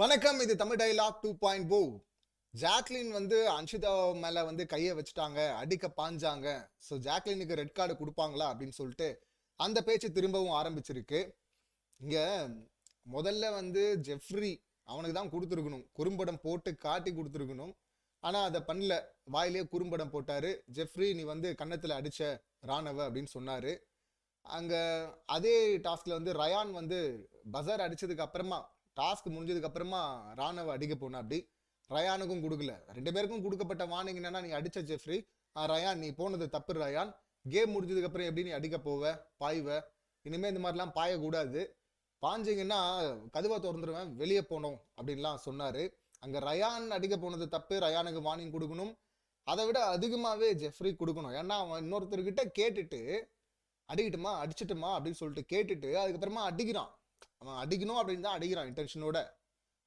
வணக்கம் இது Tamil dialogue two point போ ஜாக்லின் வந்து அன்ஷிதா மேலே வந்து கையை வச்சுட்டாங்க அடிக்க பாஞ்சாங்க. ஸோ ஜாக்லினுக்கு ரெட் கார்டு கொடுப்பாங்களா அப்படின்னு சொல்லிட்டு அந்த பேச்சு திரும்பவும் ஆரம்பிச்சிருக்கு. இங்கே முதல்ல வந்து ஜெஃப்ரி அவனுக்கு தான் கொடுத்துருக்கணும். குறும்படம் போட்டு காட்டி கொடுத்துருக்கணும். ஆனால் அதை பண்ணல. வாயிலே குறும்படம் போட்டார். ஜெஃப்ரி நீ வந்து கன்னத்தில் அடித்த ராணவ அப்படின்னு சொன்னார். அங்கே அதே டாஸ்கில் வந்து ரயான் வந்து பஜார் அடித்ததுக்கு அப்புறமா டாஸ்க் முடிஞ்சதுக்கு அப்புறமா அடிக்க போனா அப்படி. ரயானுக்கும் கொடுக்கல. ரெண்டு பேருக்கும் கொடுக்கப்பட்ட வார்னிங் என்னன்னா நீ அடிச்ச ஜெஃப்ரி. ரயான் நீ போனது தப்பு ரயான். கேம் முடிஞ்சதுக்கு அப்புறம் எப்படி நீ அடிக்க போவ பாய்வ? இனிமே இந்த மாதிரிலாம் பாயக்கூடாது. பாஞ்சிங்கன்னா கதுவை திறந்துருவேன் வெளியே போனோம் அப்படின்லாம் சொன்னாரு. அங்க ரயான் அடிக்க போனது தப்பு ரயானுக்கு வார்னிங் கொடுக்கணும். அதை விட அதிகமாகவே ஜெஃப்ரி கொடுக்கணும். ஏன்னா அவன் இன்னொருத்தர்கிட்ட கேட்டுட்டு அடிக்கட்டுமா? அடிச்சிட்டுமா? அப்படின்னு சொல்லிட்டு கேட்டுட்டு அதுக்கப்புறமா அடிக்கிறான். அவன் அடிக்கணும் அப்படின்னு தான் அடிக்கிறான் இன்டென்ஷனோட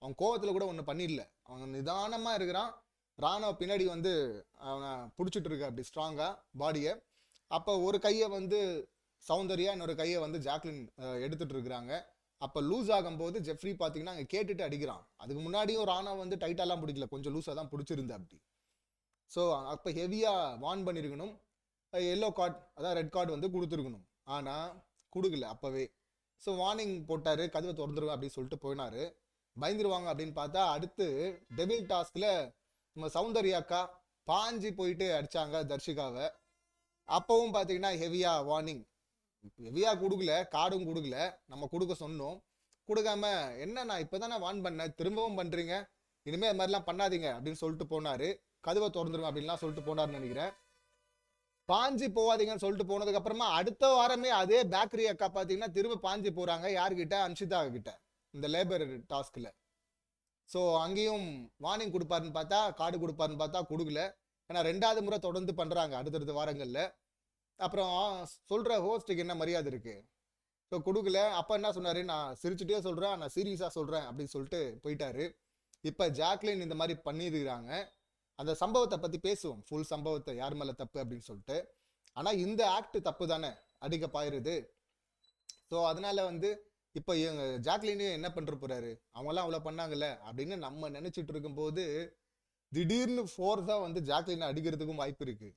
அவன் கோவத்தில் கூட ஒன்றும் பண்ணிடல. அவன் நிதானமாக இருக்கிறான். ராணுவ பின்னாடி வந்து அவனை பிடிச்சிட்டு இருக்க அப்படி ஸ்ட்ராங்காக பாடியை அப்போ ஒரு கையை வந்து சௌந்தர்யா இன்னொரு கையை வந்து ஜாக்லின் எடுத்துகிட்டு இருக்கிறாங்க. அப்போ லூஸ் ஆகும்போது ஜெஃப்ரி பார்த்தீங்கன்னா அங்கே கேட்டுட்டு அடிக்கிறான். அதுக்கு முன்னாடியும் ராணா வந்து டைட்டாலாம் பிடிக்கல. கொஞ்சம் லூஸாக தான் பிடிச்சிருந்தா அப்படி. ஸோ அப்போ ஹெவியாக வார்ன் பண்ணியிருக்கணும் எல்லோ கார்டு அதான் ரெட் கார்டு வந்து கொடுத்துருக்கணும். ஆனால் கொடுக்கல. அப்போவே. ஸோ வார்னிங் போட்டார் கதவை திறந்துருவேன் அப்படின்னு சொல்லிட்டு போயினார். பயந்துருவாங்க அப்படின்னு பார்த்தா அடுத்து டெபிள் டாஸ்கில் நம்ம சௌந்தர்யாக்கா பாஞ்சி போயிட்டு அடிச்சாங்க தர்ஷிகாவை. அப்போவும் பார்த்தீங்கன்னா ஹெவியாக வார்னிங் ஹெவியாக கொடுக்கல காடும் கொடுக்கல. நம்ம கொடுக்க சொன்னோம். கொடுக்காம என்ன நான் இப்போ தானே வார்ன் பண்ணேன்? திரும்பவும் பண்ணுறீங்க இனிமேல் அது மாதிரிலாம் பண்ணாதீங்க அப்படின்னு சொல்லிட்டு போனார். கதவை திறந்துருவேன் அப்படின்லாம் சொல்லிட்டு போனாருன்னு நினைக்கிறேன். பாஞ்சு போகாதீங்கன்னு சொல்லிட்டு போனதுக்கு அப்புறமா அடுத்த வாரமே அதே பேக்கரி அக்கா பார்த்தீங்கன்னா திரும்ப பாஞ்சு போறாங்க யார்கிட்ட? அன்ஷிதா கிட்ட இந்த லேபர் டாஸ்க்ல ஸோ அங்கேயும் வார்னிங் கொடுப்பாருன்னு பார்த்தா கார்டு கொடுப்பாருன்னு பார்த்தா கொடுக்கல. ஏன்னா ரெண்டாவது முறை தொடர்ந்து பண்றாங்க அடுத்தடுத்த வாரங்களில். அப்புறம் சொல்ற ஹோஸ்ட்டுக்கு என்ன மரியாதை இருக்கு? ஸோ கொடுக்கல. அப்போ என்ன சொன்னார்? நான் சிரிச்சுட்டே சொல்கிறேன் நான் சீரியஸாக சொல்கிறேன் அப்படின்னு சொல்லிட்டு போயிட்டாரு. இப்போ ஜாக்லின் இந்த மாதிரி பண்ணியிருக்கிறாங்க. அந்த சம்பவத்தை பற்றி பேசுவோம். ஃபுல் சம்பவத்தை யார் மேலே தப்பு அப்படின்னு சொல்லிட்டு. ஆனால் இந்த ஆக்ட் தப்பு தானே அடிக்க பாயிருது ஸோ அதனால வந்து இப்போ இவங்க ஜாக்லினே என்ன பண்ணுற போறாரு? அவங்களாம் அவ்வளோ பண்ணாங்கல்ல? அப்படின்னு நம்ம நினைச்சிட்டு இருக்கும்போது திடீர்னு ஃபோர்ஸாக வந்து ஜாக்லினை அடிக்கிறதுக்கும் வாய்ப்பு இருக்கு.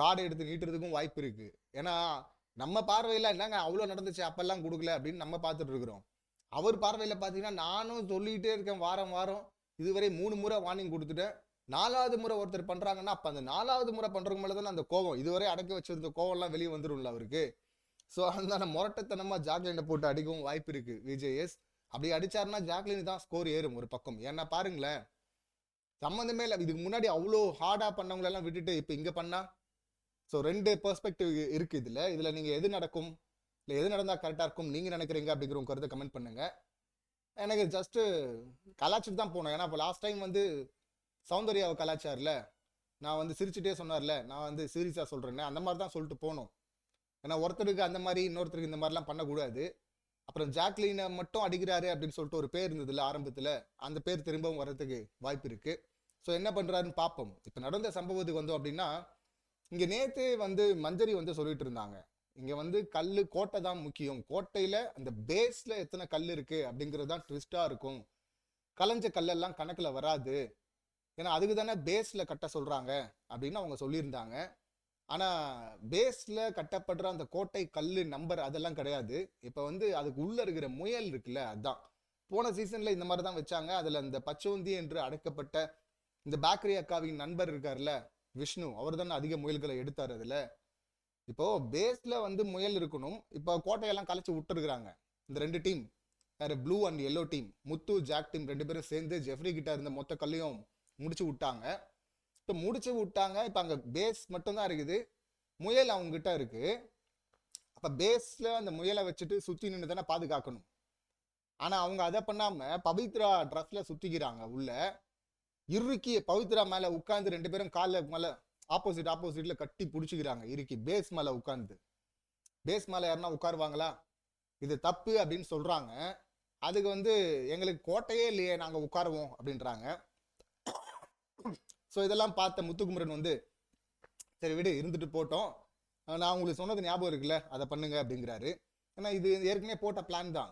கார்டை எடுத்து நீட்டுறதுக்கும் வாய்ப்பு இருக்கு. ஏன்னா நம்ம பார்வையில் என்னங்க அவ்வளோ நடந்துச்சு அப்பெல்லாம் கொடுக்கல அப்படின்னு நம்ம பார்த்துட்டு இருக்கிறோம். அவர் பார்வையில் பார்த்தீங்கன்னா நானும் சொல்லிகிட்டே இருக்கேன் வாரம் வாரம். இதுவரை மூணு முறை வார்னிங் கொடுத்துட்டேன். நாலாவது முறை ஒருத்தர் பண்ணுறாங்கன்னா அப்போ அந்த நாலாவது முறை பண்ணுறவங்க மேலே தானே அந்த கோவம் இதுவரை அடக்கி வச்சிருந்த கோவம்லாம் வெளியே வந்துடும்ல அவருக்கு. ஸோ அந்த முரட்டத்தனமாக ஜாக்லினை போட்டு அடிக்கவும் வாய்ப்பு இருக்குது விஜேஎஸ். அப்படி அடிச்சாருன்னா ஜாக்லின் தான் ஸ்கோர் ஏறும் ஒரு பக்கம். ஏன்னா பாருங்களேன் சம்மந்தமே இல்லை. இதுக்கு முன்னாடி அவ்வளோ ஹார்டாக பண்ணவங்களெல்லாம் விட்டுட்டு இப்போ இங்கே பண்ணா? ஸோ ரெண்டு பெர்ஸ்பெக்டிவ் இருக்குது இதில். இதில் நீங்கள் எது நடக்கும்? இல்லை எது நடந்தால் கரெக்டாக இருக்கும்? நீங்கள் நினைக்கிறீங்க அப்படிங்கிற உங்க கருத்தை கமெண்ட் பண்ணுங்கள் எனக்கு ஜஸ்ட்டு கலாச்சிட்டு தான் போனோம். ஏன்னா இப்போ லாஸ்ட் டைம் வந்து சௌந்தர்யாவை கலாச்சாரில் நான் வந்து சிரிச்சுட்டே சொன்னார்ல நான் வந்து சீரியஸாக சொல்கிறேன்னு அந்த மாதிரி தான் சொல்லிட்டு போனோம். ஏன்னா ஒருத்தருக்கு அந்த மாதிரி இன்னொருத்தருக்கு இந்த மாதிரிலாம் பண்ணக்கூடாது. அப்புறம் ஜாக்லினை மட்டும் அடிக்கிறாரு அப்படின்னு சொல்லிட்டு ஒரு பேர் இருந்ததுல ஆரம்பத்தில். அந்த பேர் திரும்பவும் வர்றதுக்கு வாய்ப்பு இருக்குது ஸோ என்ன பண்ணுறாருன்னு பார்ப்போம். இப்போ நடந்த சம்பவத்துக்கு வந்தோம் அப்படின்னா இங்கே நேற்று வந்து மஞ்சரி வந்து சொல்லிட்டு இருந்தாங்க. இங்கே வந்து கல் கோட்டை தான் முக்கியம். கோட்டையில் அந்த பேஸில் எத்தனை கல் இருக்குது அப்படிங்கிறது தான் ட்விஸ்ட்டாக இருக்கும். கலைஞ்ச கல்லெல்லாம் கணக்கில் வராது. ஏன்னா அதுக்கு தானே பேஸில் கட்ட சொல்கிறாங்க அப்படின்னு அவங்க சொல்லியிருந்தாங்க. ஆனால் பேஸில் கட்டப்படுற அந்த கோட்டை கல் நம்பர் அதெல்லாம் கிடையாது. இப்போ வந்து அதுக்கு உள்ளே இருக்கிற முயல் இருக்குல்ல அதான். போன சீசனில் இந்த மாதிரி தான் வச்சாங்க. அதில் இந்த பச்சோந்தி என்று அடைக்கப்பட்ட இந்த பேக்கரி அக்காவின் நண்பர் இருக்கார்ல விஷ்ணு அவர் தானே அதிக முயல்களை எடுத்தார் அதில். இப்போ பேஸில் வந்து முயல் இருக்கணும். இப்போ கோட்டையெல்லாம் கலைச்சி விட்டுருக்குறாங்க. இந்த ரெண்டு டீம் வேறு blue and yellow team Muthu Jack team ரெண்டு பேரும் சேர்ந்து ஜெஃப்ரி கிட்ட இருந்த மொத்த கல்லையும் முடிச்சு விட்டாங்க. இப்போ முடிச்சு விட்டாங்க. இப்போ அங்கே பேஸ் மட்டும்தான் இருக்குது. முயல் அவங்ககிட்ட இருக்குது இருக்கு. அப்போ பேஸ்ல அந்த முயலை வச்சுட்டு சுற்றி நின்று தானே பாதுகாக்கணும். ஆனால் அவங்க அதை பண்ணாமல் பவித்ரா ட்ரெஸ்ல சுற்றிக்கிறாங்க உள்ள. இறுக்கி பவித்ரா மேலே உட்காந்து ரெண்டு பேரும் காலில் மேலே ஆப்போசிட் ஆப்போசிட்ல கட்டி பிடிச்சிக்கிறாங்க. இறுக்கி பேஸ் மேலே உட்காந்து பேஸ் மேலே யாருன்னா உட்காருவாங்களா? இது தப்பு அப்படின்னு சொல்றாங்க. அதுக்கு வந்து எங்களுக்கு கோட்டையே இல்லையே நாங்கள் உட்காருவோம் அப்படின்றாங்க. ஸோ இதெல்லாம் பார்த்த முத்துக்குமரன் வந்து சரி விடு இருந்துட்டு போட்டோம். நான் உங்களுக்கு சொன்னது ஞாபகம் இருக்குல்ல அதை பண்ணுங்க அப்படிங்கிறாரு. ஏன்னா இது ஏற்கனவே போட்ட பிளான் தான்.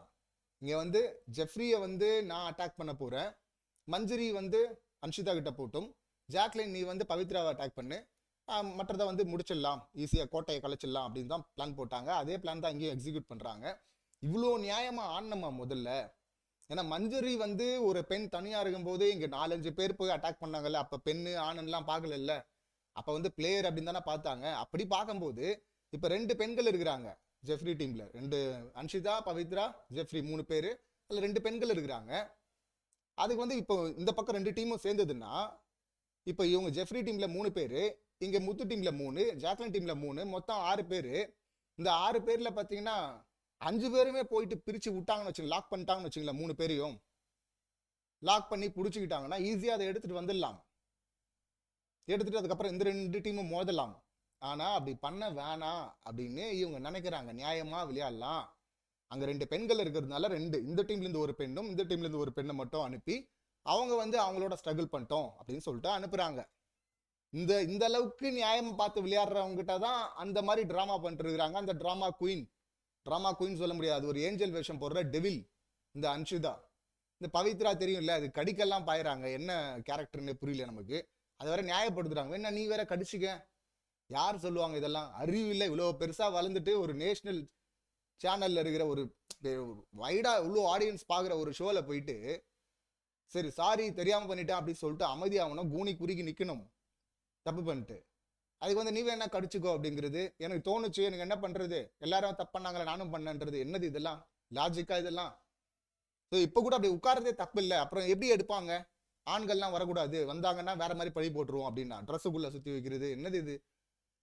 இங்கே வந்து ஜெஃப்ரியை வந்து நான் அட்டாக் பண்ண போகிறேன் மஞ்சரி வந்து அன்ஷிதா கிட்ட போட்டும். ஜாக்லின் நீ வந்து பவித்ராவை அட்டாக் பண்ணு. மற்றதை வந்து முடிச்சிடலாம். ஈஸியாக கோட்டையை கலைச்சிடலாம் அப்படின்னு தான் பிளான் போட்டாங்க. அதே பிளான் தான் இங்கேயும் எக்ஸிக்யூட் பண்ணுறாங்க இவ்வளோ நியாயமாக ஆடணுமா முதல்ல? ஏன்னா மஞ்சரி வந்து ஒரு பெண் தனியாக இருக்கும்போது இங்கே நாலஞ்சு பேர் போய் அட்டாக் பண்ணாங்கல்ல அப்போ பெண்ணு ஆணன்லாம் பார்க்கல அப்போ வந்து பிளேயர் அப்படின்னு தானே பார்த்தாங்க. அப்படி பார்க்கும்போது இப்போ ரெண்டு பெண்கள் இருக்கிறாங்க ஜெஃப்ரி டீமில் ரெண்டு அன்ஷிதா பவித்ரா ஜெஃப்ரி மூணு பேர் அதில் ரெண்டு பெண்கள் இருக்கிறாங்க. அதுக்கு வந்து இப்போ இந்த பக்கம் ரெண்டு டீமும் சேர்ந்ததுன்னா இப்போ இவங்க ஜெஃப்ரி டீமில் மூணு பேர் இங்கே முத்து டீமில் மூணு ஜாக்லின் டீமில் மூணு மொத்தம் ஆறு பேர். இந்த ஆறு பேரில் பார்த்தீங்கன்னா அஞ்சு பேருமே போயிட்டு பிரித்து விட்டாங்கன்னு வச்சுங்க லாக் பண்ணிட்டாங்கன்னு வச்சுங்களேன் மூணு பேரையும். லாக் பண்ணி பிடிச்சிக்கிட்டாங்கன்னா ஈஸியாக அதை எடுத்துகிட்டு வந்துடலாம். எடுத்துகிட்டு அதுக்கப்புறம் இந்த ரெண்டு டீமும் மோதலாம். ஆனால் அப்படி பண்ண வேணாம் அப்படின்னு இவங்க நினைக்கிறாங்க. நியாயமாக விளையாடலாம். அங்கே ரெண்டு பெண்கள் இருக்கிறதுனால ரெண்டு. இந்த டீம்லேருந்து ஒரு பெண்ணும் இந்த டீம்லேருந்து ஒரு பெண்ணை மட்டும் அனுப்பி அவங்க வந்து அவங்களோட ஸ்ட்ரகிள் பண்ணிட்டோம் அப்படின்னு சொல்லிட்டு அனுப்புகிறாங்க இந்த இந்த அளவுக்கு நியாயம் பார்த்து விளையாடுறவங்க கிட்ட தான் அந்த மாதிரி ட்ராமா பண்ணிட்டு இருக்கிறாங்க. அந்த ட்ராமா குயின் ட்ராமா குயின் சொல்ல முடியாது. அது ஒரு ஏஞ்சல் வேஷம் போடுற டெவில் இந்த அன்ஷிதா. இந்த பவித்ரா தெரியும்ல அது கடிக்கெல்லாம் பாயிறாங்க. என்ன கேரக்டர்னு புரியல நமக்கு. அதை வேற நியாயப்படுத்துறாங்க. என்ன நீ வேற கடிச்சுக்க? யார் சொல்லுவாங்க இதெல்லாம்? அறிவு இல்லை. இவ்வளோ பெருசா வளர்ந்துட்டு ஒரு நேஷனல் சேனல்ல இருக்கிற ஒரு வைடா இவ்வளோ ஆடியன்ஸ் பார்க்குற ஒரு ஷோல போயிட்டு சரி சாரி தெரியாம பண்ணிட்டேன் அப்படின்னு சொல்லிட்டு அமைதியாகணும். கூனி குறுக்கி நிக்கணும். தப்பு பண்ணிட்டு. அதுக்கு வந்து நீ வேணா கடிச்சுக்கோ அப்படிங்கிறது எனக்கு தோணுச்சு. எனக்கு என்ன பண்றது? எல்லாரும் தப்பு பண்ணாங்களே நானும் பண்ணன்றது. என்னது இதெல்லாம்? லாஜிக்கா இதெல்லாம்? ஸோ இப்போ கூட அப்படி உட்கார்றதே தப்பு இல்லை. அப்புறம் எப்படி எடுப்பாங்க? ஆண்கள்லாம் வரக்கூடாது. வந்தாங்கன்னா வேற மாதிரி பழி போட்டுருவோம் அப்படின்னா. ட்ரெஸ்ஸுக்குள்ள சுற்றி வைக்கிறது. என்னது இது?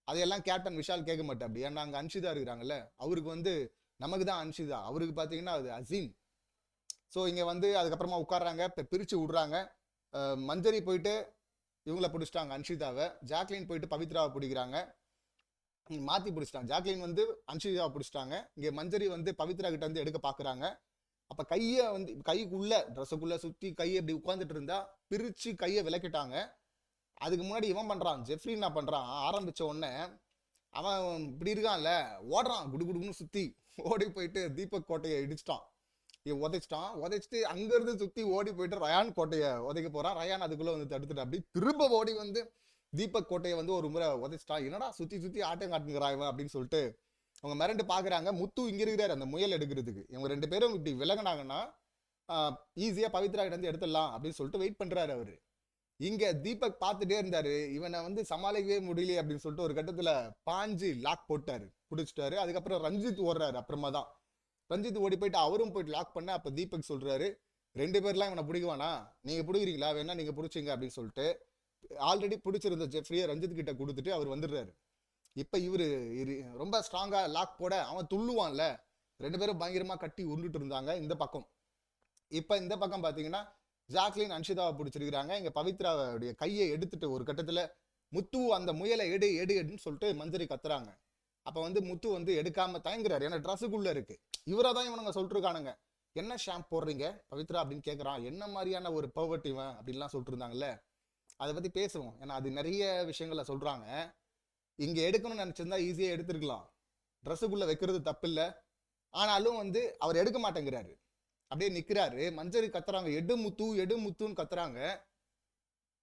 அதையெல்லாம் கேப்டன் விஷால் கேட்க மாட்டேன் அப்படி. ஏன்னா அங்கே அன்ஷிதா இருக்கிறாங்கல்ல. அவருக்கு வந்து நமக்கு தான் அன்ஷிதா. அவருக்கு பார்த்தீங்கன்னா அது அசீம். ஸோ இங்கே வந்து அதுக்கப்புறமா உட்கார்றாங்க. இப்போ பிரித்து விடுறாங்க. மஞ்சரி போயிட்டு இவங்கள பிடிச்சிட்டாங்க அன்ஷிதாவை. ஜாக்லின் போயிட்டு பவித்ராவை பிடிக்கிறாங்க. மாற்றி பிடிச்சிட்டாங்க. ஜாக்லின் வந்து அன்ஷிதாவை பிடிச்சிட்டாங்க. இங்கே மஞ்சரி வந்து பவித்ரா கிட்ட வந்து எடுக்க பார்க்குறாங்க அப்போ கையை வந்து கைக்குள்ள ட்ரெஸ்ஸுக்குள்ளே சுற்றி கையை இப்படி உட்காந்துட்டு இருந்தா பிரித்து கையை விளக்கிட்டாங்க. அதுக்கு முன்னாடி இவன் பண்ணுறான் ஜெஃப்ரி என்ன பண்ணுறான் ஆரம்பிச்ச உடனே அவன் இப்படி இருக்கான்ல ஓடுறான் குடு குடுன்னு சுற்றி ஓடி போயிட்டு தீபக் கோட்டையை இடிச்சிட்டான். உதைச்சிட்டான். உதைச்சிட்டு அங்கேருந்து சுற்றி ஓடி போயிட்டு ரயான் கோட்டையை உதைக்க போகிறான் ரயான் அதுக்குள்ளே வந்து தடுத்துட்டு அப்படி திரும்ப ஓடி வந்து தீபக் கோட்டையை வந்து ஒரு முறை உதைச்சிட்டான். என்னடா சுற்றி சுற்றி ஆட்டம் காட்டுங்கிறான் இவன் அப்படின்னு சொல்லிட்டு அவங்க மிரண்டு பார்க்குறாங்க முத்து இங்கே இருக்கிறார் அந்த முயல் எடுக்கிறதுக்கு. இவங்க ரெண்டு பேரும் இப்படி விலகினாங்கன்னா ஈஸியாக பவித்ரா கிட்ட எடுத்துடலாம் அப்படின்னு சொல்லிட்டு வெயிட் பண்ணுறாரு அவர். இங்கே தீபக் பார்த்துட்டே இருந்தார். இவனை வந்து சமாளிக்கவே முடியலையே அப்படின்னு சொல்லிட்டு ஒரு கட்டத்தில் பாஞ்சு லாக் போட்டாரு. பிடிச்சிட்டாரு. அதுக்கப்புறம் ரஞ்சித் ஓடுறாரு அப்புறமா தான். ரஞ்சித் ஓடி போயிட்டு அவரும் போயிட்டு லாக் பண்ண அப்போ தீபக் சொல்கிறாரு ரெண்டு பேர்லாம் இவனை பிடிக்குவானா? நீங்கள் பிடிக்கிறீங்களா? வேணா நீங்கள் பிடிச்சிங்க அப்படின்னு சொல்லிட்டு ஆல்ரெடி பிடிச்சிருந்த ஜெஃப்ரியை ரஞ்சித் கிட்ட கொடுத்துட்டு அவர் வந்துடுறாரு. இப்போ இவரு ரொம்ப ஸ்ட்ராங்காக லாக் போட அவன் துள்ளுவான்ல. ரெண்டு பேரும் பயங்கரமாக கட்டி உருண்டுட்டு இருந்தாங்க இந்த பக்கம். இப்போ இந்த பக்கம் பார்த்தீங்கன்னா ஜாக்லின் அன்ஷிதாவை பிடிச்சிருக்கிறாங்க. இங்கே பவித்ராவுடைய கையை எடுத்துட்டு ஒரு கட்டத்தில் முத்து அந்த முயலை எடு எடு எடுன்னு சொல்லிட்டு மஞ்சரி கத்துறாங்க. அப்போ வந்து முத்து வந்து எடுக்காமல் தயங்குறாரு. ஏன்னா ட்ரெஸ்ஸுக்குள்ளே இருக்குது இவரை தான் இவனுங்க சொல்லிட்டுருக்கானுங்க என்ன ஷாம்பு போடுறீங்க? பவித்ரா அப்படின்னு கேட்குறான் என்ன மாதிரியான ஒரு பர்வட் இவன்? அப்படின்லாம் சொல்லிட்டு இருந்தாங்கல்ல அதை பற்றி பேசுவோம். ஏன்னா அது நிறைய விஷயங்களை சொல்கிறாங்க இங்கே எடுக்கணும்னு நினச்சிருந்தா ஈஸியாக எடுத்துருக்கலாம். ட்ரெஸ்ஸுக்குள்ளே வைக்கிறது தப்பு இல்லை ஆனாலும் வந்து அவர் எடுக்க மாட்டேங்கிறாரு. அப்படியே நிற்கிறாரு மஞ்சரி கத்துறாங்க. எடு முத்து எடு முத்துன்னு கத்துறாங்க.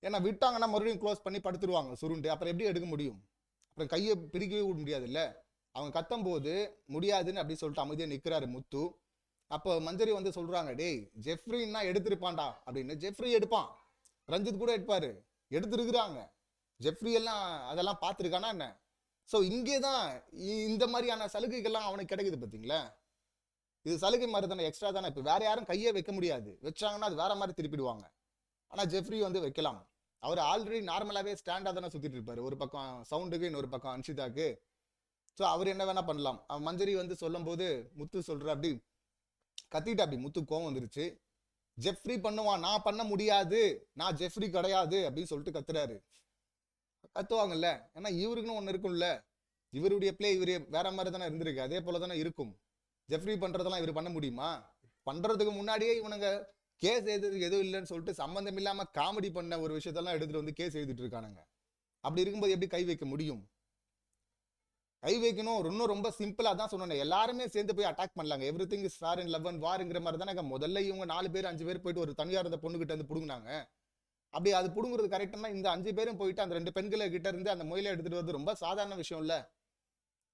ஏன்னா விட்டாங்கன்னா மறுபடியும் க்ளோஸ் பண்ணி படுத்துருவாங்க சுருண்டு. அப்புறம் எப்படி எடுக்க முடியும்? அப்புறம் கையை பிரிக்கவே விட முடியாதுல்ல? அவங்க கத்தும் போது முடியாதுன்னு அப்படி சொல்லிட்டு அமைதியா நிக்கிறாரு முத்து. அப்போ மஞ்சரி வந்து சொல்கிறாங்க டேய் ஜெஃப்ரின்னா எடுத்திருப்பான்டா அப்படின்னு. ஜெஃப்ரி எடுப்பான். ரஞ்சித் கூட எடுப்பாரு. எடுத்துருக்குறாங்க. ஜெஃப்ரி எல்லாம் அதெல்லாம் பார்த்துருக்கானா என்ன? ஸோ இங்கே தான் இந்த மாதிரியான சலுகைகள்லாம் அவனுக்கு கிடைக்குது பார்த்தீங்களா இது சலுகை மாதிரி தானே எக்ஸ்ட்ரா தானே. இப்போ வேற யாரும் கையே வைக்க முடியாது. வச்சாங்கன்னா அது வேற மாதிரி திருப்பிடுவாங்க. ஆனால் ஜெஃப்ரி வந்து வைக்கலாம். அவர் ஆல்ரெடி நார்மலாகவே ஸ்டாண்டாக தானே சுற்றிட்டு இருப்பாரு. ஒரு பக்கம் சவுண்டுக்கு இன்னொரு பக்கம் அன்ஷிதாக்கு. ஸோ அவர் என்ன வேணால் பண்ணலாம். மஞ்சரி வந்து சொல்லும்போது முத்து சொல்கிற அப்படி கத்திட்டு அப்படி முத்து கோவம் வந்துருச்சு. ஜெஃப்ரி பண்ணுவான் நான் பண்ண முடியாது நான் ஜெஃப்ரி கிடையாது அப்படின்னு சொல்லிட்டு கத்துறாரு. கத்துவாங்கல்ல. ஏன்னா இவருக்குன்னு ஒன்று இருக்கும்ல. இவருடைய பிளே இவரு வேற மாதிரி தானே இருந்திருக்கு. அதே போல தானே இருக்கும். ஜெஃப்ரி பண்ணுறதெல்லாம் இவர் பண்ண முடியுமா? பண்ணுறதுக்கு முன்னாடியே இவனுங்க கேஸ் எழுதுறதுக்கு எதுவும் இல்லைன்னு சொல்லிட்டு சம்மந்தம் இல்லாமல் காமெடி பண்ண ஒரு விஷயத்தெல்லாம் எடுத்துகிட்டு வந்து கேஸ் எழுதிட்டு இருக்கானுங்க. அப்படி இருக்கும்போது எப்படி கை வைக்க முடியும்? கை வைக்கணும். இன்னும் ரொம்ப சிம்பிளாக தான் சொன்னேன் எல்லாருமே சேர்ந்து போய் அட்டாக் பண்ணலாங்க. எவ்ரி திங் இஸ் ஸ்டார் இன் லெவன் வாருங்கிற மாதிரி தானே முதல்ல இவங்க நாலு பேர் அஞ்சு பேர் போயிட்டு ஒரு தனியார் அந்த பொண்ணுகிட்ட வந்து பிடுங்கினாங்க. அப்படி அது பிடுங்குறது கரெக்டாக இந்த அஞ்சு பேரும் போயிட்டு அந்த ரெண்டு பெண்களை கிட்ட இருந்து அந்த முயலை எடுத்துகிட்டு வந்து ரொம்ப சாதாரண விஷயம் இல்லை.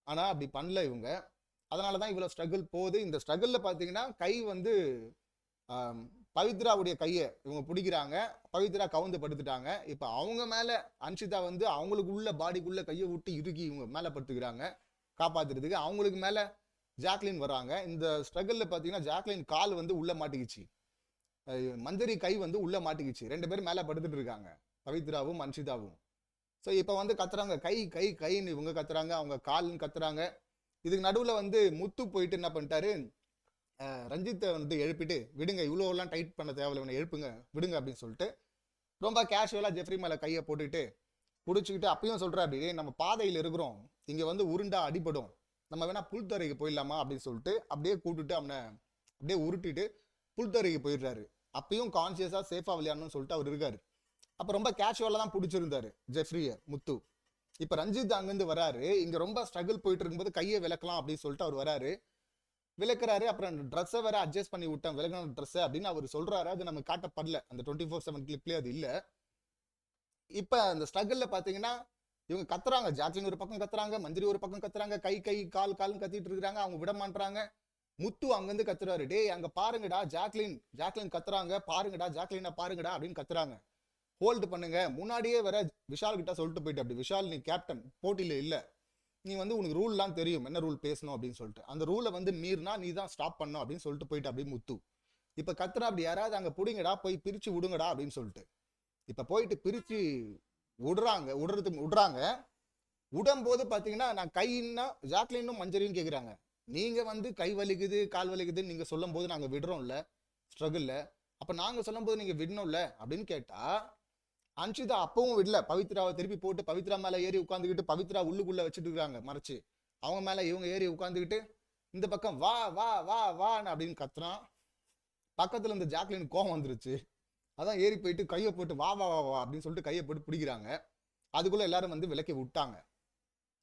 ஆனால் அப்படி பண்ணல இவங்க. அதனால தான் இவ்வளோ ஸ்ட்ரகிள் போகுது. இந்த ஸ்ட்ரகிளில் பார்த்தீங்கன்னா கை வந்து பவித்ராவுடைய கையை இவங்க பிடிக்கிறாங்க. பவித்ரா கவுந்து படுத்துட்டாங்க இப்போ அவங்க மேலே அன்ஷிதா வந்து அவங்களுக்கு உள்ள பாடிக்குள்ளே கையை விட்டு இறுக்கி இவங்க மேலே படுத்துக்கிறாங்க. காப்பாத்துறதுக்கு அவங்களுக்கு மேலே ஜாக்லின் வராங்க இந்த ஸ்ட்ரகிளில் பார்த்தீங்கன்னா ஜாக்லின் கால் வந்து உள்ளே மாட்டிக்கிச்சு. மந்திரி மஞ்சரி கை வந்து உள்ளே மாட்டிக்கிச்சு. ரெண்டு பேரும் மேலே படுத்துட்டு இருக்காங்க. பவித்ராவும் அன்ஷிதாவும். ஸோ இப்போ வந்து கத்துறாங்க. கை கை கைன்னு இவங்க கத்துறாங்க. அவங்க கால்னு கத்துறாங்க. இதுக்கு நடுவில் வந்து முத்து போயிட்டு என்ன பண்ணிட்டாரு? ரஞ்சித்தை வந்து எழுப்பிட்டு விடுங்க இவ்வளோலாம் டைட் பண்ண தேவையில்ல இவனை எழுப்புங்க விடுங்க அப்படின்னு சொல்லிட்டு ரொம்ப கேஷுவலாக ஜெஃப்ரி மேலே கையை போட்டுட்டு பிடிச்சிக்கிட்டு அப்பயும் சொல்கிறாரு அப்படி நம்ம பாதையில் இருக்கிறோம் இங்கே வந்து உருண்டா அடிபடும் நம்ம வேணால் புல்தரைக்கு போயிடலாமா? அப்படின்னு சொல்லிட்டு அப்படியே கூட்டுட்டு அவனை அப்படியே உருட்டிட்டு புல்தரைக்கு போயிடுறாரு. அப்பயும் கான்சியஸாக சேஃபாக விளையாடணும்னு சொல்லிட்டு அவர் இருக்காரு. அப்போ ரொம்ப கேஷுவலாக தான் பிடிச்சிருந்தாரு ஜெஃப்ரியை முத்து. இப்போ ரஞ்சித் அங்கேருந்து வராரு இங்கே ரொம்ப ஸ்ட்ரகிள் போயிட்டு இருக்கும்போது கையை விளக்கலாம் அப்படின்னு சொல்லிட்டு அவர் வராரு. விளக்குறாரு. அப்புறம் ட்ரெஸ்ஸை வேற அட்ஜஸ்ட் பண்ணி விட்டேன். விளக்கணும் ட்ரெஸ்ஸை அப்படின்னு அவர் சொல்றாரு. அது நம்ம காட்டப்படல. அந்த டுவெண்ட்டி ஃபோர் செவன் கிளிப்லேயே அது இல்லை. இப்போ அந்த ஸ்ட்ரகிளில் பார்த்தீங்கன்னா இவங்க கத்துறாங்க. ஜாக்லின் ஒரு பக்கம் கத்துறாங்க. மந்திரி ஒரு பக்கம் கத்துறாங்க. கை கை கால் கால்னு கத்திட்டு இருக்கிறாங்க அவங்க விட மாட்டுறாங்க முத்து அங்கேருந்து கத்துறாரு. டேய் அங்க பாருங்கடா ஜாக்லின் ஜாக்லின் கத்துறாங்க. பாருங்கடா ஜாக்லினை பாருங்கடா அப்படின்னு கத்துறாங்க. ஹோல்டு பண்ணுங்க. முன்னாடியே வேற விஷால் கிட்ட சொல்லிட்டு போயிட்டு. அப்படி விஷால் நீ கேப்டன் போட்டியில இல்லை. நீ வந்து உனக்கு ரூல்லாம் தெரியும். என்ன ரூல் பேசணும் அப்படின்னு சொல்லிட்டு. அந்த ரூலை வந்து மீறினா நீ தான் ஸ்டாப் பண்ணும் அப்படின்னு சொல்லிட்டு போயிட்டு அப்படியே முத்து. இப்போ கத்துறா அப்படி யாராவது அங்கே பிடிங்கடா போய் பிரித்து விடுங்கடா அப்படின்னு சொல்லிட்டு. இப்போ போயிட்டு பிரித்து விடுறாங்க விடுறதுக்கு விடுறாங்க. விடும்போது பார்த்தீங்கன்னா நான் கைன்னா ஜாக்லினும் மஞ்சரியும் கேட்குறாங்க நீங்கள் வந்து கை வலிக்குது கால் வலிக்குதுன்னு நீங்கள் சொல்லும் போது விடுறோம்ல ஸ்ட்ரகிளில் அப்போ நாங்கள் சொல்லும் போது நீங்கள் விடணும்ல அப்படின்னு கேட்டால் அன்ஷிதா அப்பவும் விடல. பவித்ராவை திருப்பி போட்டு பவித்ரா மேல ஏறி உட்காந்துக்கிட்டு பவித்ரா உள்ளுக்குள்ள வச்சுட்டு இருக்காங்க மறைச்சு. அவங்க மேல இவங்க ஏறி உட்காந்துக்கிட்டு இந்த பக்கம் வா வா வா வான்னு அப்படின்னு கத்துறான். பக்கத்துல இந்த ஜாக்லின் கோவம் வந்துருச்சு. அதான் ஏறி போயிட்டு கையை போட்டு வா வா வா வா அப்படின்னு சொல்லிட்டு கையை போட்டு பிடிக்கிறாங்க. அதுக்குள்ள எல்லாரும் வந்து விலக்கி விட்டாங்க.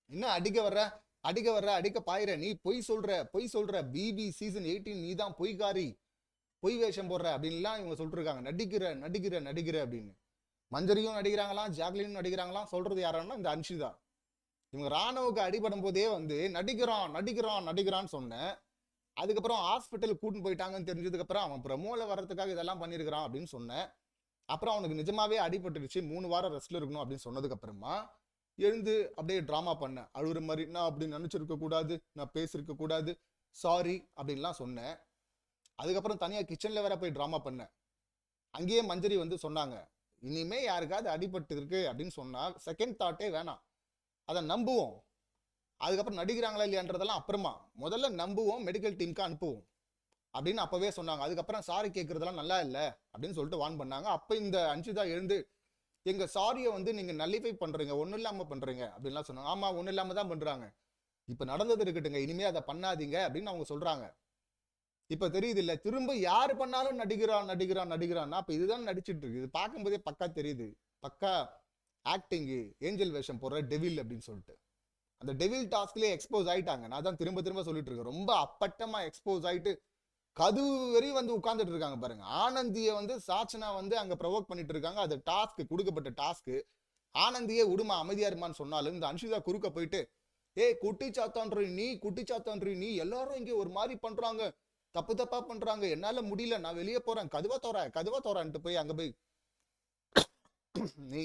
என்ன அடிக்க வர்ற? அடிக்க வர்ற அடிக்க பாயிற நீ பொய் சொல்ற பொய் சொல்ற பிபி சீசன் எயிட்டீன் நீ தான் பொய்காரி பொய் வேஷம் போடுற அப்படின்லாம் இவங்க சொல்லிட்டு இருக்காங்க. நடிக்கிற நடிக்கிற நடிக்கிற அப்படின்னு. மஞ்சரியும் நடிக்கிறாங்களாம் ஜாக்லினும் நடிக்கிறாங்களாம் சொல்றது யாரான்னா இந்த அன்ஷிதா இவங்க ராணுவுக்கு அடிபடும் போதே வந்து நடிக்கிறான் நடிக்கிறான் நடிக்கிறான்னு சொன்னேன். அதுக்கப்புறம் ஹாஸ்பிட்டல் கூட்டின்னு போயிட்டாங்கன்னு தெரிஞ்சதுக்கப்புறம் அவன் பிரமோல வர்றதுக்காக இதெல்லாம் பண்ணியிருக்கிறான் அப்படின்னு சொன்னேன். அப்புறம் அவனுக்கு நிஜமாவே அடிபட்டுடுச்சு மூணு வாரம் ரெஸ்ட்ல இருக்கணும் அப்படின்னு சொன்னதுக்கப்புறமா எழுந்து அப்படியே ட்ராமா பண்ணேன். அழுகிற மாதிரி நான் அப்படி நினைச்சிருக்க கூடாது நான் பேசியிருக்க கூடாது சாரி அப்படின்லாம் சொன்னேன். அதுக்கப்புறம் தனியாக கிச்சனில் வேற போய் ட்ராமா பண்ணேன். அங்கேயே மஞ்சரி வந்து சொன்னாங்க இனிமே யாருக்காவது அடிபட்டு இருக்கு அப்படின்னு சொன்னால் செகண்ட் தாட்டே வேணாம். அதை நம்புவோம். அதுக்கப்புறம் நடிக்கிறாங்களா இல்லையான்றதெல்லாம் அப்புறமா முதல்ல நம்புவோம் மெடிக்கல் டீமுக்கு அனுப்புவோம். அப்படின்னு அப்பவே சொன்னாங்க. அதுக்கப்புறம் சாரி கேட்கறதெல்லாம் நல்லா இல்லை அப்படின்னு சொல்லிட்டு வான் பண்ணாங்க. அப்ப இந்த அஞ்சுதா எழுந்து எங்க சாரியை வந்து நீங்க நல்லிஃபை பண்றீங்க ஒன்றும் இல்லாம பண்றீங்க அப்படின்லாம் சொன்னாங்க. ஆமா ஒன்றும் இல்லாம தான் பண்றாங்க. இப்ப நடந்தது இருக்கட்டுங்க. இனிமே அதை பண்ணாதீங்க அப்படின்னு அவங்க சொல்றாங்க. இப்ப தெரியுது இல்ல திரும்ப யாரு பண்ணாலும் நடிக்கிறான் நடிக்கிறான் நடிக்கிறான்னா அப்ப இதுதான் நடிச்சிட்டு இருக்கு. இது பார்க்கும்போதே பக்கா தெரியுது. பக்கா ஆக்டிங் ஏஞ்சல் வேஷம் போடுற டெவில் அப்படின்னு சொல்லிட்டு. அந்த டெவில் டாஸ்க்லேயே எக்ஸ்போஸ் ஆயிட்டாங்க. நான் தான் திரும்ப திரும்ப சொல்லிட்டு இருக்கேன். ரொம்ப அப்பட்டமா எக்ஸ்போஸ் ஆயிட்டு கதவு வரையும் வந்து உட்கார்ந்துட்டு இருக்காங்க பாருங்க. ஆனந்தியை வந்து சாச்சனா வந்து அங்க ப்ரொவோக் பண்ணிட்டு இருக்காங்க. அது டாஸ்க் கொடுக்கப்பட்ட டாஸ்க் ஆனந்தியே உடுமா அமைதியா இருமான்னு சொன்னாலும் இந்த அன்ஷிதா குறுக்க போயிட்டு ஏய் குட்டி சாத்தான்றி நீ குட்டி சாத்தான்றி நீ எல்லாரும் இங்க ஒரு மாதிரி பண்றாங்க. தப்பு தப்பா பண்றாங்க. என்னால முடியல. நான் வெளியே போறேன். கதுவா தோற கதுவா தோறான்ட்டு போய் அங்க போய் நீ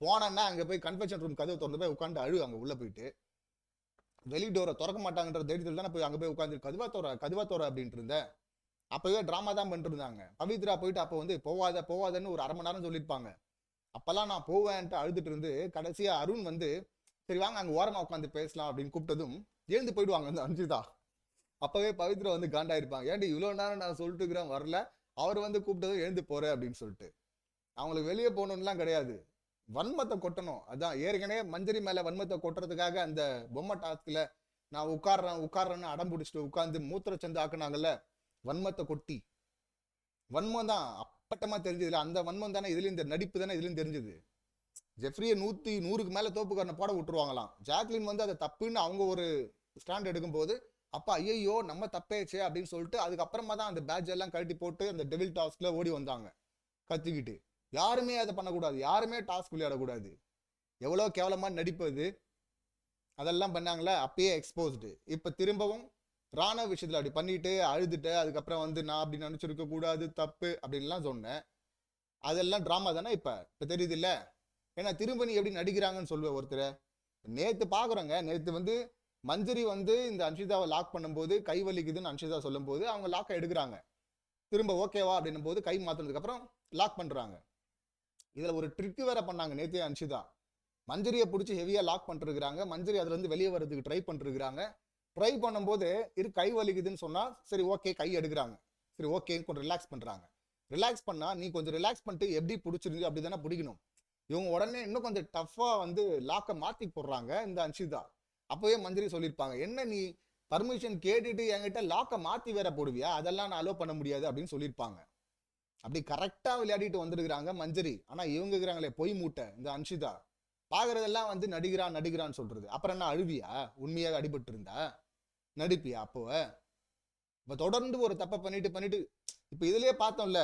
போனன்னா அங்க போய் கன்வென்ஷன் ரூம் கதவை திறந்து போய் உட்காந்து அழு. அங்க உள்ள போயிட்டு வெளி டோரை திறக்க மாட்டாங்கன்ற தைரியத்தில் தானே போய் அங்க போய் உட்காந்து கதுவா தோற கதுவா தோற அப்படின்ட்டு இருந்தேன் அப்பவே டிராமா தான் பண்ணிட்டு இருந்தாங்க. பவித்ரா போயிட்டு அப்போ வந்து போவாத போவாதன்னு ஒரு அரை மணி நேரம் சொல்லியிருப்பாங்க. அப்பெல்லாம் நான் போவேன்ட்டு அழுதுட்டு இருந்து கடைசியா அருண் வந்து சரி வாங்க அங்க ஓரமா உட்காந்து பேசலாம் அப்படின்னு கூப்பிட்டதும் எழுந்து போயிடுவாங்க அந்த அஞ்சுதா. அப்பவே பவித்ரா வந்து காண்டாயிருப்பாங்க. ஏன்டி இவ்வளோ நேரம் நான் சொல்லிட்டு இருக்கிறேன் வரல. அவர் வந்து கூப்பிட்டதும் எழுந்து போறேன் அப்படின்னு சொல்லிட்டு. அவங்களுக்கு வெளியே போகணும்லாம் கிடையாது. வன்மத்தை கொட்டணும். அதான் ஏற்கனவே மஞ்சரி மேலே வன்மத்தை கொட்டுறதுக்காக அந்த பொம்மை டாஸ்கில் நான் உட்கார்றேன் உட்கார்றேன்னு அடம் பிடிச்சிட்டு மூத்திர மூத்திரச்சந்து ஆக்குனாங்கல்ல வன்மத்தை கொட்டி. வன்மம் தான். அப்பட்டமா தெரிஞ்சதுல அந்த வன்மம் தானே இதுல இந்த நடிப்பு தானே இதுலயும் தெரிஞ்சது. ஜெஃப்ரியை நூத்தி நூறுக்கு மேல தோப்புக்காரனை போட விட்டுருவாங்களாம். ஜாக்லின் வந்து அதை தப்புன்னு அவங்க ஒரு ஸ்டாண்ட் எடுக்கும்போது அப்பா ஐயோ நம்ம தப்பேச்சே அப்படின்னு சொல்லிட்டு அதுக்கப்புறமா தான் அந்த பேட்ச் எல்லாம் கழட்டி போட்டு அந்த டெவில் டாஸ்க்ல ஓடி வந்தாங்க. கத்திக்கிட்டு. யாருமே அதை பண்ணக்கூடாது. யாருமே டாஸ்க் விளையாடக்கூடாது. எவ்வளோ கேவலமாக நடிப்பது? அதெல்லாம் பண்ணாங்களே அப்பயே எக்ஸ்போஸ்டு இப்போ திரும்பவும் ராணுவ விஷயத்தில் அப்படி பண்ணிட்டு அழுதுட்டு அதுக்கப்புறம் வந்து நான் அப்படி நினச்சிருக்க கூடாது தப்பு அப்படின்லாம் சொன்னேன். அதெல்லாம் ட்ராமா தானே இப்போ? இப்போ தெரியுது இல்லை? ஏன்னா திரும்ப நீ எப்படி நடிக்கிறாங்கன்னு சொல்லுவேன் ஒருத்தரை. நேற்று பார்க்குறோங்க நேற்று வந்து மஞ்சரி வந்து இந்த அன்ஷிதாவை லாக் பண்ணும்போது கை வலிக்குதுன்னு அன்ஷிதா சொல்லும்போது அவங்க லாக்கை எடுக்கிறாங்க. திரும்ப ஓகேவா அப்படின்னும் போது கை மாத்தினதுக்கப்புறம் லாக் பண்ணுறாங்க இதில் ஒரு ட்ரிக் வேற பண்ணாங்க நேத்தியா அன்ஷிதா. மஞ்சரியை பிடிச்சி ஹெவியாக லாக் பண்ணிருக்கிறாங்க. மஞ்சரி அதுலேருந்து வெளியே வர்றதுக்கு ட்ரை பண்ணிருக்கிறாங்க. ட்ரை பண்ணும்போது இரு கை வலிக்குதுன்னு சொன்னால் சரி ஓகே கை எடுக்கிறாங்க. சரி ஓகே கொஞ்சம் ரிலாக்ஸ் பண்ணுறாங்க ரிலாக்ஸ் பண்ணால் நீ கொஞ்சம் ரிலாக்ஸ் பண்ணிட்டு எப்படி பிடிச்சிருந்து அப்படி தானே பிடிக்கணும். இவங்க உடனே இன்னும் கொஞ்சம் டஃப்பாக வந்து லாக்கை மாற்றி போடுறாங்க இந்த அன்ஷிதா. அப்போவே மஞ்சரி சொல்லியிருப்பாங்க என்ன நீ பர்மிஷன் கேட்டுட்டு என்கிட்ட லாக்கை மாற்றி வேற போடுவியா? அதெல்லாம் நான் அலோவ் பண்ண முடியாது அப்படின்னு சொல்லியிருப்பாங்க. அப்படி கரெக்டாக விளையாடிட்டு வந்துருக்குறாங்க மஞ்சரி ஆனால் இவங்க இருக்கிறாங்களே பொய் மூட்டை இந்த அன்ஷிதா. பார்க்குறதெல்லாம் வந்து நடிகிறான் நடிகிறான்னு சொல்றது. அப்புறம் என்ன அழுவியா? உண்மையாக அடிபட்டு இருந்தா நடிப்பியா அப்போ இப்போ தொடர்ந்து ஒரு தப்பை பண்ணிட்டு பண்ணிட்டு இப்போ இதுலயே பார்த்தோம்ல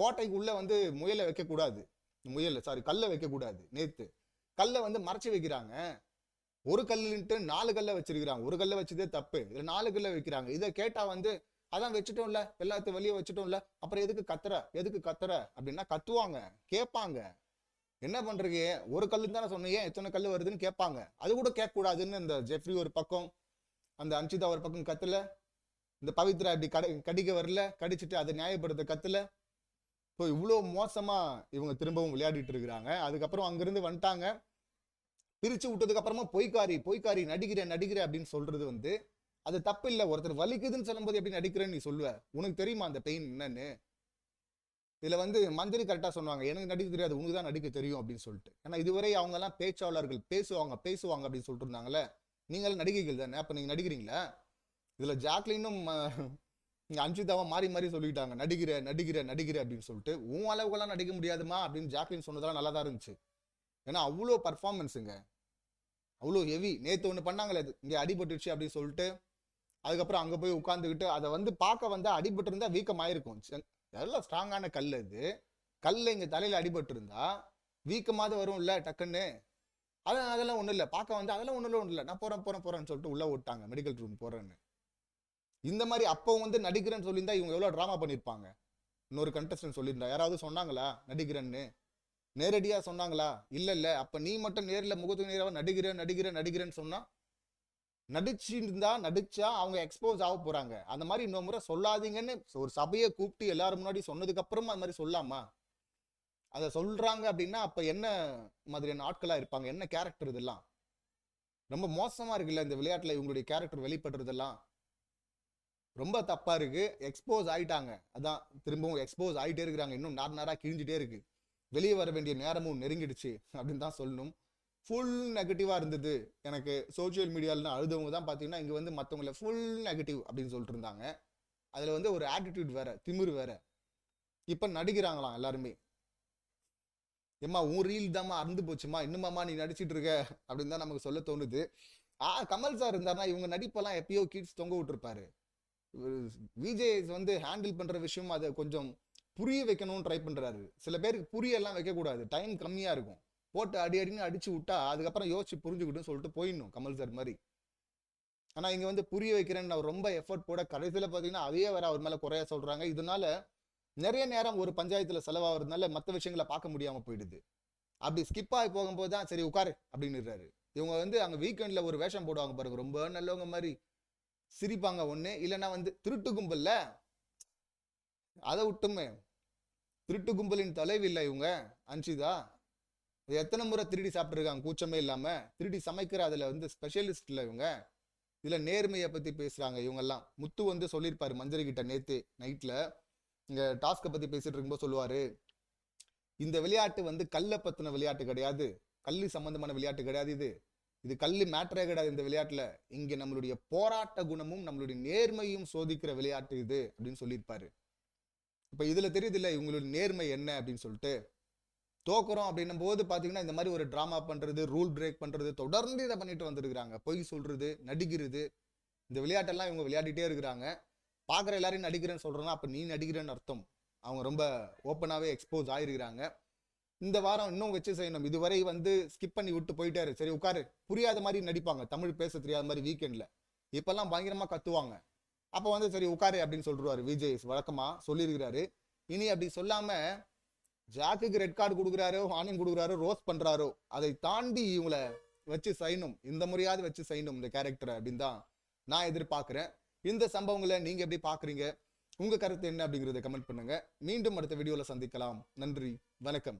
கோட்டைக்குள்ளே வந்து முயலை வைக்கக்கூடாது. முயல் சாரி கல்லை வைக்கக்கூடாது நேற்று கல்லை வந்து மறைச்சு வைக்கிறாங்க. ஒரு கல்லுன்ட்டு நாலு கல்லை வச்சிருக்கிறாங்க. ஒரு கல்லை வச்சதே தப்பு. இதில் நாலு கல்லை வைக்கிறாங்க. இதை கேட்டால் வந்து அதான் வச்சுட்டோம்ல. எல்லாத்தையும் வெளியே வச்சுட்டோம்ல. அப்புறம் எதுக்கு கத்துற? எதுக்கு கத்துற? அப்படின்னா கத்துவாங்க. கேட்பாங்க. என்ன பண்றீங்க ஒரு கல்லுன்னு தானே சொன்னீங்க எத்தனை கல் வருதுன்னு கேட்பாங்க. அது கூட கேட்கக்கூடாதுன்னு இந்த ஜெஃப்ரி ஒரு பக்கம் அந்த அன்ஷிதா ஒரு பக்கம் கத்துல. இந்த பவித்ரா இப்படி கடி கடிக்க வரல. கடிச்சிட்டு அதை நியாயப்படுத்த கத்துல. இப்போ இவ்வளோ மோசமாக இவங்க திரும்பவும் விளையாடிட்டு இருக்கிறாங்க. அதுக்கப்புறம் அங்கேருந்து வந்துட்டாங்க. பிரித்து விட்டதுக்கு அப்புறமா பொய்க்காரி பொய்க்காரி நடிக்கிறேன் நடிக்கிறேன் அப்படின்னு சொல்றது வந்து அது தப்பு இல்லை ஒருத்தர் வலிக்குதுன்னு சொல்லும்போது எப்படி நடிக்கிறேன்னு நீ சொல்லுவ? உனக்கு தெரியுமா அந்த பெயின் என்னன்னு? இதில் வந்து மந்திரி கரெக்டாக சொன்னாங்க. எனக்கு நடிக்க தெரியாது உனக்கு தான் நடிக்க தெரியும் அப்படின்னு சொல்லிட்டு. ஏன்னா இதுவரை அவங்கெல்லாம் பேச்சாளர்கள் பேசுவாங்க பேசுவாங்க அப்படின்னு சொல்லிட்டு இருந்தாங்கல்ல? நீங்களும் நடிகைகள் தானே? அப்போ நீங்கள் நடிக்கிறீங்களா? இதில் ஜாக்லினும் இங்கே இங்க மாறி மாறி சொல்லிட்டாங்க. நடிக்கிற நடிக்கிற நடிக்கிற அப்படின்னு சொல்லிட்டு உன் அளவுக்கெல்லாம் நடிக்க முடியாதுமா? அப்படின்னு ஜாக்லின் சொன்னதெல்லாம் நல்லா தான் இருந்துச்சு. ஏன்னா அவ்வளோ பர்ஃபார்மன்ஸுங்க அவ்வளோ ஹெவி நேற்று ஒன்று பண்ணாங்களே அது. இங்கே அடிபட்டுச்சு அப்படின்னு சொல்லிட்டு அதுக்கப்புறம் அங்கே போய் உட்காந்துக்கிட்டு அதை வந்து பார்க்க வந்தால் அடிபட்டு இருந்தா வீக்கம் எல்லாம் ஸ்ட்ராங்கான கல் அது. கல் இங்கே தலையில் அடிபட்டு இருந்தா வீக்கமாவது வரும்ல டக்குன்னு. அதான் அதெல்லாம் ஒன்றும் இல்லை. பார்க்க வந்து அதெல்லாம் ஒன்றும் ஒன்றும் இல்லை. நான் போகிறேன் போகிறேன் போகிறேன்னு சொல்லிட்டு உள்ளே விட்டாங்க. மெடிக்கல் ரூம் போகிறேன்னு இந்த மாதிரி அப்போ வந்து நடிக்கிறேன்னு சொல்லியிருந்தா இவங்க எவ்வளோ ட்ராமா பண்ணியிருப்பாங்க? இன்னொரு கண்டஸ்டன்ட் சொல்லியிருந்தா. யாராவது சொன்னாங்களா? நடிக்கிறேன்னு. நேரடியாக சொன்னாங்களா? இல்லை இல்லை. அப்போ நீ மட்டும் நேரில் முகத்துக்கு நேராக நடிக்கிறேன் நடிக்கிறேன் நடிக்கிறேன்னு சொன்னால் நடிச்சு நடிச்சா அவங்க எக்ஸ்போஸ் ஆக போறாங்க. அந்த மாதிரி இன்னொரு முறை சொல்லாதீங்கன்னு ஒரு சபையை கூப்பிட்டு எல்லாரும் முன்னாடி சொன்னதுக்கு அப்புறமா அந்த மாதிரி சொல்லாமா? அதை சொல்றாங்க அப்படின்னா அப்ப என்ன மாதிரியான ஆட்களா இருப்பாங்க? என்ன கேரக்டர் இதெல்லாம்? ரொம்ப மோசமா இருக்குல்ல இந்த விளையாட்டுல இவங்களுடைய கேரக்டர் வெளிப்படுறதெல்லாம்? ரொம்ப தப்பா இருக்கு. எக்ஸ்போஸ் ஆயிட்டாங்க. அதான் திரும்பவும் எக்ஸ்போஸ் ஆயிட்டே இருக்கிறாங்க. இன்னும் நார் நாரா கிழிஞ்சிட்டே இருக்கு. வெளியே வர வேண்டிய நேரமும் நெருங்கிடுச்சு அப்படின்னு தான் சொல்லணும். ஃபுல் நெகட்டிவாக இருந்தது. எனக்கு சோஷியல் மீடியாவில் அழுதவங்க தான் பார்த்தீங்கன்னா இங்கே வந்து மற்றவங்கள ஃபுல் நெகட்டிவ் அப்படின்னு சொல்லிட்டு இருந்தாங்க. வந்து ஒரு ஆட்டிடியூட் வேற திமிரு வேற. இப்போ நடிக்கிறாங்களாம் எல்லாருமே? ஏம்மா உன் ரீல் தாம்மா அறந்து போச்சுமா இன்னுமாம்மா நீ நடிச்சிட்டு இருக்க? அப்படின்னு தான் நமக்கு சொல்ல தோணுது. ஆ கமல் சார் இருந்தார்னா இவங்க நடிப்பெல்லாம் எப்பயோ கிட்ஸ் தொங்க விட்டுருப்பாரு. விஜய் வந்து ஹேண்டில் பண்ணுற விஷயம் அதை கொஞ்சம் புரிய வைக்கணும்னு ட்ரை பண்ணுறாரு சில பேருக்கு புரியெல்லாம் வைக்கக்கூடாது. டைம் கம்மியாக இருக்கும். போட்டு அடி அடின்னு அடிச்சு விட்டா அதுக்கப்புறம் யோசிச்சு புரிஞ்சுக்கிட்டுன்னு சொல்லிட்டு போயிடணும் கமல் சார் மாதிரி. ஆனால் இங்கே வந்து புரிய வைக்கிறேன்னு அவர் ரொம்ப எஃபர்ட் போட கடைசியில் பார்த்தீங்கன்னா அதையே வேற அவர் மேலே குறைய சொல்கிறாங்க இதனால நிறைய நேரம் ஒரு பஞ்சாயத்தில் செலவாகிறதுனால மற்ற விஷயங்களை பார்க்க முடியாமல் போயிடுது. அப்படி ஸ்கிப் ஆகி போகும்போது தான் சரி உட்காரு அப்படின்னுறாரு. இவங்க வந்து அங்கே வீக்கெண்டில் ஒரு வேஷம் போடுவாங்க பாருங்க. ரொம்ப நல்லவங்க மாதிரி சிரிப்பாங்க ஒன்று இல்லைன்னா வந்து திருட்டு கும்பலில் அதை விட்டுமே. திருட்டு கும்பலின் தலைவி இல்லை இவங்க அன்ஷிதா. எத்தனை முறை திருடி சாப்பிட்ருக்காங்க கூச்சமே இல்லாமல் திருடி சமைக்கிற அதில் வந்து ஸ்பெஷலிஸ்ட் இல்லை இவங்க. இதில் நேர்மையை பற்றி பேசுகிறாங்க இவங்கெல்லாம். முத்து வந்து சொல்லியிருப்பார் மஞ்சரி கிட்ட நேற்று நைட்டில் இங்கே டாஸ்க்கை பற்றி பேசிட்டு இருக்கும்போது சொல்லுவாரு இந்த விளையாட்டு வந்து கல்லை பற்றின விளையாட்டு கிடையாது. கல் சம்மந்தமான விளையாட்டு கிடையாது இது. இது கல் மேட்டரே கிடையாது இந்த விளையாட்டில். இங்கே நம்மளுடைய போராட்ட குணமும் நம்மளுடைய நேர்மையும் சோதிக்கிற விளையாட்டு இது அப்படின்னு சொல்லியிருப்பாரு. இப்போ இதில் தெரியுது இல்லை இவங்களுடைய நேர்மை என்ன அப்படின்னு சொல்லிட்டு. தோக்குறோம் அப்படின்னும் போது பார்த்தீங்கன்னா இந்த மாதிரி ஒரு ட்ராமா பண்ணுறது ரூல் பிரேக் பண்ணுறது தொடர்ந்து இதை பண்ணிட்டு வந்துருக்குறாங்க. பொய் சொல்கிறது நடிக்கிறது. இந்த விளையாட்டெல்லாம் இவங்க விளையாடிட்டே இருக்கிறாங்க. பார்க்குற எல்லாரையும் நடிக்கிறேன்னு சொல்கிறேன்னா அப்போ நீ நடிக்கிறேன்னு அர்த்தம். அவங்க ரொம்ப ஓப்பனாகவே எக்ஸ்போஸ் ஆகிருக்கிறாங்க இந்த வாரம் இன்னும் வச்சு செய்யணும். இதுவரை வந்து ஸ்கிப் பண்ணி விட்டு போயிட்டாரு. சரி உட்காரு. புரியாத மாதிரி நடிப்பாங்க. தமிழ் பேச தெரியாத மாதிரி வீக்கெண்டில் இப்போல்லாம் பயங்கரமாக கத்துவாங்க. அப்போ வந்து சரி உட்காரு அப்படின்னு சொல்றாரு விஜய். வழக்கமா சொல்லியிருக்கிறாரு. இனி அப்படி சொல்லாம ஜாக்குக்கு ரெட் கார்டு கொடுக்குறாரோ வார்னிங் கொடுக்குறாரோ ரோஸ் பண்றாரோ அதை தாண்டி இவங்கள வச்சு செய்யணும். இந்த முறையாவது வச்சு செய்யணும் இந்த கேரக்டரை அப்படின்னு தான் நான் எதிர்பார்க்குறேன். இந்த சம்பவங்களை நீங்க எப்படி பாக்குறீங்க உங்க கருத்து என்ன அப்படிங்கிறத கமெண்ட் பண்ணுங்க. மீண்டும் அடுத்த வீடியோல சந்திக்கலாம். நன்றி. வணக்கம்.